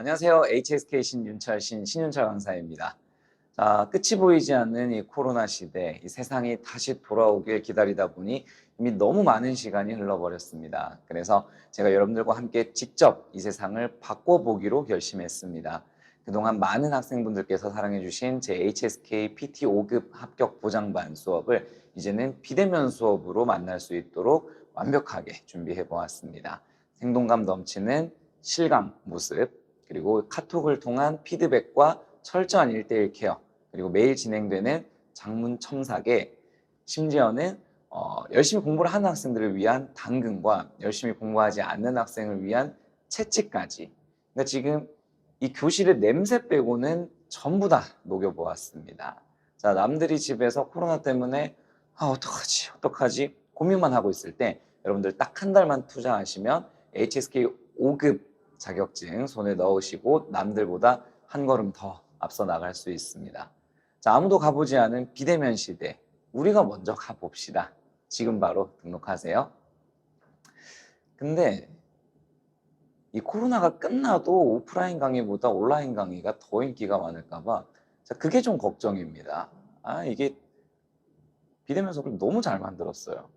안녕하세요. HSK 신윤철 신 신윤철 강사입니다. 자, 끝이 보이지 않는 이 코로나 시대, 이 세상이 다시 돌아오길 기다리다 보니 이미 너무 많은 시간이 흘러버렸습니다. 그래서 제가 여러분들과 함께 직접 이 세상을 바꿔보기로 결심했습니다. 그동안 많은 학생분들께서 사랑해주신 제 HSK PT 5급 합격 보장반 수업을 이제는 비대면 수업으로 만날 수 있도록 완벽하게 준비해 보았습니다. 생동감 넘치는 실강 모습, 그리고 카톡을 통한 피드백과 철저한 1대1 케어, 그리고 매일 진행되는 장문 첨삭에 심지어는 어, 열심히 공부를 하는 학생들을 위한 당근과 열심히 공부하지 않는 학생을 위한 채찍까지. 그러니까 지금 이 교실의 냄새 빼고는 전부 다 녹여보았습니다. 자, 남들이 집에서 코로나 때문에 아, 어떡하지, 어떡하지 고민만 하고 있을 때 여러분들 딱 한 달만 투자하시면 HSK 5급 자격증 손에 넣으시고 남들보다 한 걸음 더 앞서 나갈 수 있습니다. 자, 아무도 가보지 않은 비대면 시대. 우리가 먼저 가봅시다. 지금 바로 등록하세요. 근데 이 코로나가 끝나도 오프라인 강의보다 온라인 강의가 더 인기가 많을까봐 자, 그게 좀 걱정입니다. 아, 이게 비대면 수업을 너무 잘 만들었어요.